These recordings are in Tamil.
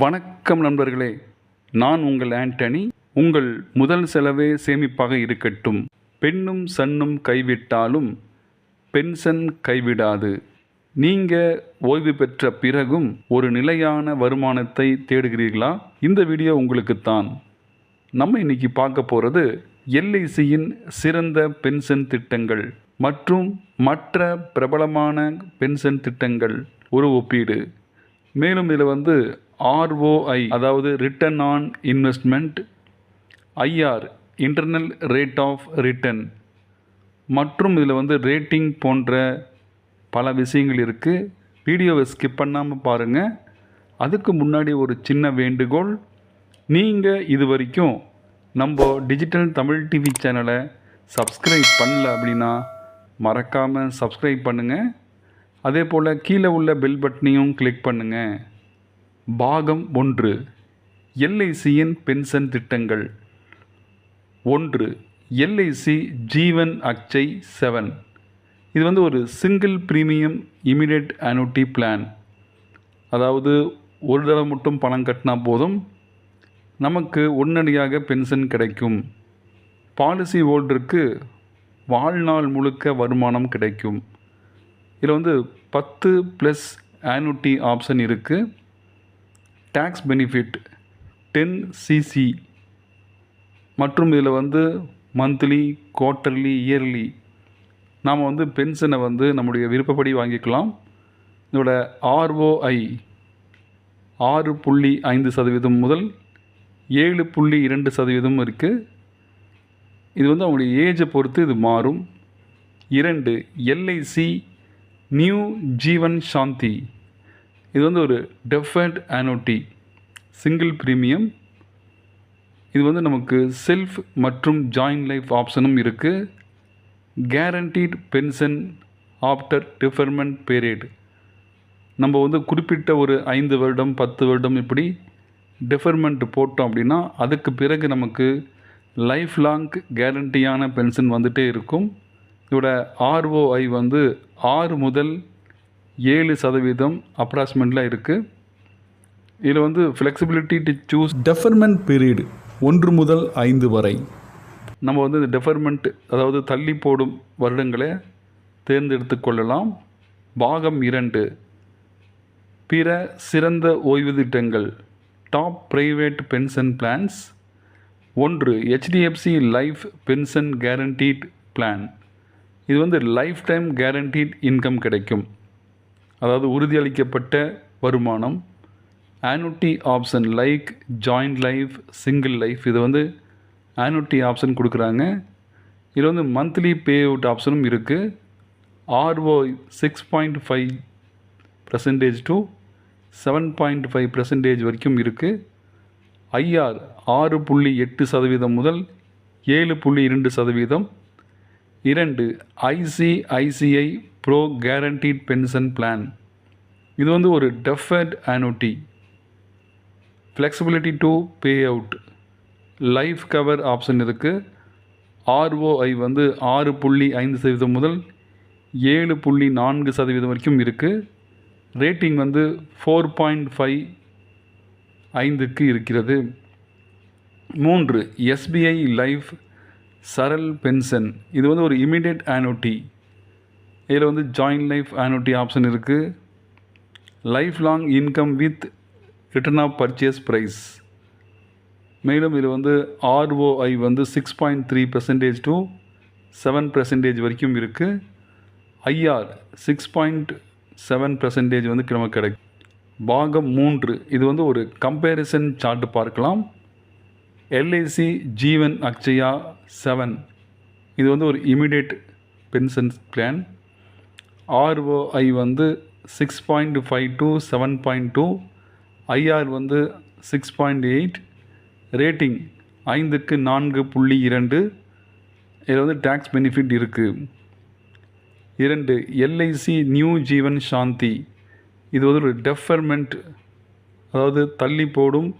வணக்கம் நண்பர்களே. நான் உங்கள் ஆண்டனி. உங்கள் முதல் செலவே சேமிப்பாக இருக்கட்டும். பெண்ணும் சன்னும் கைவிட்டாலும் பென்ஷன் கைவிடாது. நீங்கள் ஓய்வு பெற்ற பிறகும் ஒரு நிலையான வருமானத்தை தேடுகிறீர்களா? இந்த வீடியோ உங்களுக்குத்தான். நம்ம இன்னைக்கு பார்க்க போகிறது எல்ஐசியின் சிறந்த பென்ஷன் திட்டங்கள் மற்றும் மற்ற பிரபலமான பென்ஷன் திட்டங்கள் ஒரு ஒப்பீடு. மேலும் இதில் வந்து ஆர்ஓஐ அதாவது return on investment IR internal rate of return மற்றும் இதில் வந்து ரேட்டிங் போன்ற பல விஷயங்கள் இருக்குது வீடியோவை ஸ்கிப் பண்ணாமல் பாருங்கள் அதுக்கு முன்னாடி ஒரு சின்ன வேண்டுகோள். நீங்கள் இது வரைக்கும் நம்ம டிஜிட்டல் தமிழ் டிவி சேனலை சப்ஸ்கிரைப் பண்ணல அப்படின்னா மறக்காமல் சப்ஸ்கிரைப் பண்ணுங்கள் அதே போல் கீழே உள்ள பெல் பட்டனையும் கிளிக் பண்ணுங்கள் பாகம் ஒன்று. எல்ஐசியின் பென்ஷன் திட்டங்கள். ஒன்று எல்ஐசி ஜீவன் அக்சை செவன். இது வந்து ஒரு single premium immediate annuity plan அதாவது ஒரு தடவை மட்டும் பணம் கட்டினா போதும். நமக்கு உடனடியாக பென்ஷன் கிடைக்கும். பாலிசி ஹோல்டருக்கு வாழ்நாள் முழுக்க வருமானம் கிடைக்கும். இதில் வந்து பத்து ப்ளஸ் ஆனுட்டி ஆப்ஷன் இருக்குது டேக்ஸ் பெனிஃபிட் டென் சிசி மற்றும் இதில் வந்து மந்த்லி குவார்ட்டர்லி இயர்லி நாம் வந்து பென்ஷனை வந்து நம்முடைய விருப்பப்படி வாங்கிக்கலாம். இதோட ஆர்ஓஐ ஆறு புள்ளி ஐந்து சதவீதம் முதல் ஏழு புள்ளி இரண்டு சதவீதம் இருக்குது இது வந்து அவங்களுடைய ஏஜை பொறுத்து இது மாறும். இரண்டு எல்ஐசி நியூ ஜீவன் சாந்தி இது வந்து ஒரு டெஃபர்ட் ஆனோட்டி சிங்கிள் ப்ரீமியம் இது வந்து நமக்கு செல்ஃப் மற்றும் ஜாயின் லைஃப் ஆப்ஷனும் இருக்குது guaranteed pension after deferment period நம்ம வந்து குறிப்பிட்ட ஒரு ஐந்து வருடம் பத்து வருடம் இப்படி டிஃபர்மெண்ட் போட்டோம் அப்படின்னா அதுக்கு பிறகு நமக்கு லைஃப் லாங் கேரண்டியான பென்ஷன் வந்துகிட்டே இருக்கும். இதோட ஆர்ஓஐ வந்து ஆறு முதல் ஏழு சதவீதம் அப்ராக்சிமேட்டில் இருக்குது இதில் வந்து flexibility to choose deferment period ஒன்று முதல் ஐந்து வரை. நம்ம வந்து இந்த டெஃபர்மெண்ட் அதாவது தள்ளி போடும் வருடங்களை தேர்ந்தெடுத்து கொள்ளலாம். பாகம் இரண்டு பிற சிறந்த ஓய்வு திட்டங்கள் டாப் பிரைவேட் பென்ஷன் பிளான்ஸ் ஒன்று HDFC life pension guaranteed plan இது வந்து லைஃப் டைம் கேரண்டீட் இன்கம் கிடைக்கும். அதாவது உறுதியளிக்கப்பட்ட வருமானம். Annuity option like joint life single life இது வந்து ஆனுட்டி ஆப்ஷன் கொடுக்குறாங்க. இதில் வந்து மந்த்லி பே அவுட் ஆப்ஷனும் இருக்குது RO six point five percentage to seven point five percentage வரைக்கும் இருக்குது ஐஆர் ஆறு புள்ளி எட்டு சதவீதம் முதல் ஏழு புள்ளி இரண்டு சதவீதம். இரண்டு ICICI pro guaranteed pension plan இது வந்து ஒரு deferred annuity flexibility to pay out life cover option இருக்குது ஆர்ஓஐ வந்து ஆறு புள்ளி ஐந்து சதவீதம் முதல் ஏழு புள்ளி நான்கு சதவீதம் வரைக்கும் இருக்குது ரேட்டிங் வந்து ஃபோர் பாயிண்ட் ஃபைவ் ஐந்துக்கு இருக்கிறது. மூன்று எஸ்பிஐ லைஃப் சரல் பென்ஷன். இது வந்து ஒரு இமிடியட் annuity. இதில் வந்து ஜாயின்ட் லைஃப் ஆனுட்டி ஆப்ஷன் இருக்குது life long income with return of purchase price மேலும் இது வந்து ஆர்ஓஐ வந்து six point three percentage to seven percentage வரைக்கும் இருக்குது IR six point seven percentage வந்து நமக்கு கிடைக்கும். பாகம் மூன்று இது வந்து ஒரு கம்பேரிசன் சார்ட் பார்க்கலாம். எல்ஐசி ஜீவன் அக்ஷயா செவன் இது வந்து ஒரு இமிடியேட் பென்ஷன் பிளான் ஆர்ஓஐ வந்து six point five to seven point two IR வந்து சிக்ஸ் பாயிண்ட் எயிட் ரேட்டிங் ஐந்துக்கு நான்கு புள்ளி இரண்டு. இதில் வந்து டேக்ஸ் பெனிஃபிட் இருக்குது இரண்டு எல்ஐசி நியூ ஜீவன் சாந்தி இது வந்து ஒரு டெஃபர்மெண்ட் அதாவது தள்ளி போடும்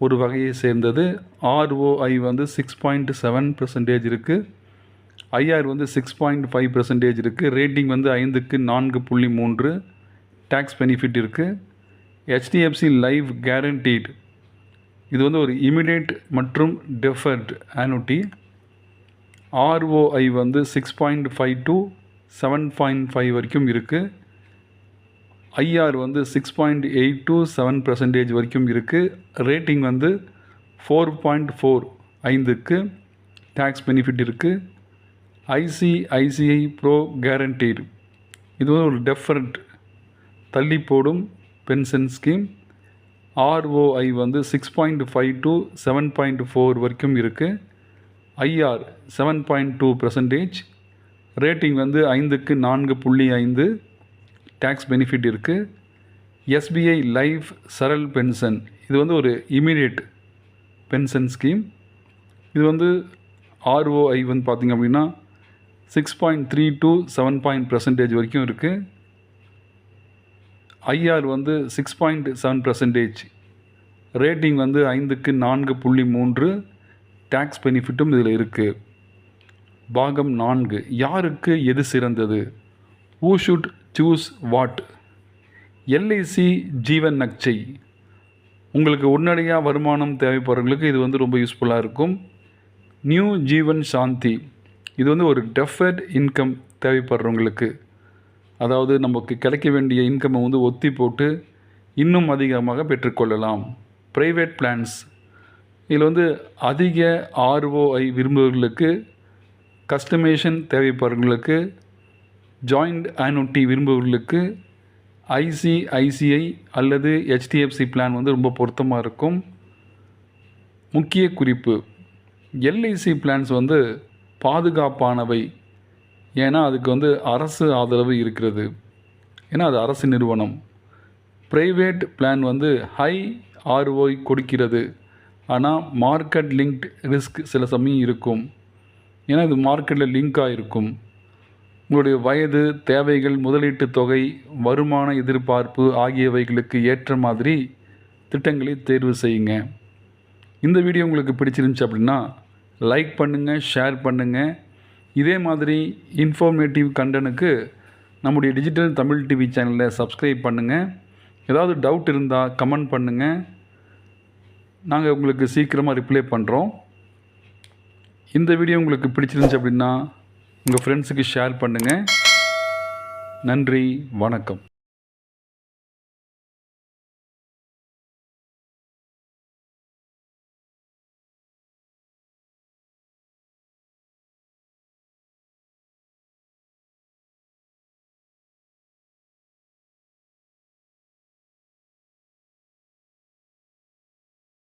ஒரு வகையை சேர்ந்தது. ஆர்ஓஐ வந்து சிக்ஸ் பாயிண்ட் செவன் பர்சன்டேஜ் இருக்குது ஐஆர் வந்து சிக்ஸ் பாயிண்ட் ஃபைவ் பர்சன்டேஜ் இருக்குது ரேட்டிங் வந்து ஐந்துக்கு நான்கு புள்ளி மூன்று. டேக்ஸ் பெனிஃபிட் இருக்குது ஹெச்டிஎஃப்சி லைஃப் கேரண்டீட் இது வந்து ஒரு இமிடியேட் மற்றும் டெஃபர்ட் ஆனுட்டி ஆர்ஓஐ வந்து six point five to seven point five வரைக்கும் இருக்குது ஐஆர் வந்து six point eight to seven percentage வரைக்கும் இருக்குது ரேட்டிங் வந்து ஃபோர் பாயிண்ட் ஃபோர் ஐந்துக்கு. டேக்ஸ் பெனிஃபிட் இருக்குது ஐசிஐசிஐ ப்ரோ கேரண்டீடு இது வந்து ஒரு டெஃபரண்ட் தள்ளி போடும் பென்ஷன் ஸ்கீம் ஆர்ஓஐ வந்து six point five to seven point four வரைக்கும் இருக்குது IR seven point two percentage rating வந்து ஐந்துக்கு நான்கு புள்ளி ஐந்து. டேக்ஸ் பெனிஃபிட் இருக்குது எஸ்பிஐ லைஃப் சரல் பென்ஷன் இது வந்து ஒரு இமீடியட் பென்ஷன் ஸ்கீம் இது வந்து ஆர்ஓஐ வந்து பார்த்திங்க அப்படின்னா six point three to seven point percentage வரைக்கும் இருக்குது ஐஆர் வந்து six point seven percentage rating வந்து ஐந்துக்கு நான்கு புள்ளி மூன்று. டேக்ஸ் பெனிஃபிட்டும் இதில் இருக்குது பாகம் நான்கு. யாருக்கு எது சிறந்தது? Who should choose what LIC Jeevan நக்சை உங்களுக்கு உடனடியாக வருமானம் தேவைப்படுறவங்களுக்கு இது வந்து ரொம்ப யூஸ்ஃபுல்லாக இருக்கும். நியூ ஜீவன் சாந்தி இது வந்து ஒரு டெஃபர்ட் இன்கம் தேவைப்படுறவங்களுக்கு. அதாவது நமக்கு கிடைக்க வேண்டிய இன்கம்மை வந்து ஒத்தி போட்டு இன்னும் அதிகமாக பெற்றுக்கொள்ளலாம். ப்ரைவேட் பிளான்ஸ் இதில் வந்து அதிக ஆர்ஓஐ விரும்புபவர்களுக்கு கஸ்டமைசேஷன் தேவைப்படுறவங்களுக்கு ஜாயிண்ட் ஆனுட்டி விரும்புபவர்களுக்கு ஐசிஐசிஐ அல்லது ஹெச்டிஎஃப்சி பிளான் வந்து ரொம்ப பொருத்தமாக இருக்கும். முக்கிய குறிப்பு எல்ஐசி பிளான்ஸ் வந்து பாதுகாப்பானவை. ஏன்னா அதுக்கு வந்து அரசு ஆதரவு இருக்கிறது. ஏன்னா அது அரசு நிறுவனம். ப்ரைவேட் பிளான் வந்து ஹை ஆர்ஓய் கொடுக்கிறது. ஆனால் மார்க்கெட் லிங்க்ட் ரிஸ்க் சில சமயம் இருக்கும். ஏன்னா இது மார்க்கெட்டில் லிங்காக இருக்கும். உங்களுடைய வயது தேவைகள் முதலீட்டு தொகை வருமான எதிர்பார்ப்பு ஆகியவைகளுக்கு ஏற்ற மாதிரி திட்டங்களை தேர்வு செய்யுங்க. இந்த வீடியோ உங்களுக்கு பிடிச்சிருந்துச்சு அப்படின்னா லைக் பண்ணுங்கள் ஷேர் பண்ணுங்கள் இதே மாதிரி இன்ஃபர்மேட்டிவ் கண்டனுக்கு நம்முடைய டிஜிட்டல் தமிழ் டிவி சேனலில் சப்ஸ்கிரைப் பண்ணுங்கள் ஏதாவது டவுட் இருந்தால் கமெண்ட் பண்ணுங்கள் நாங்கள் உங்களுக்கு சீக்கிரமாக ரிப்ளை பண்ணுறோம் இந்த வீடியோ உங்களுக்கு பிடிச்சிருந்துச்சு அப்படின்னா உங்கள் ஃப்ரெண்ட்ஸுக்கு ஷேர் பண்ணுங்கள் நன்றி வணக்கம்.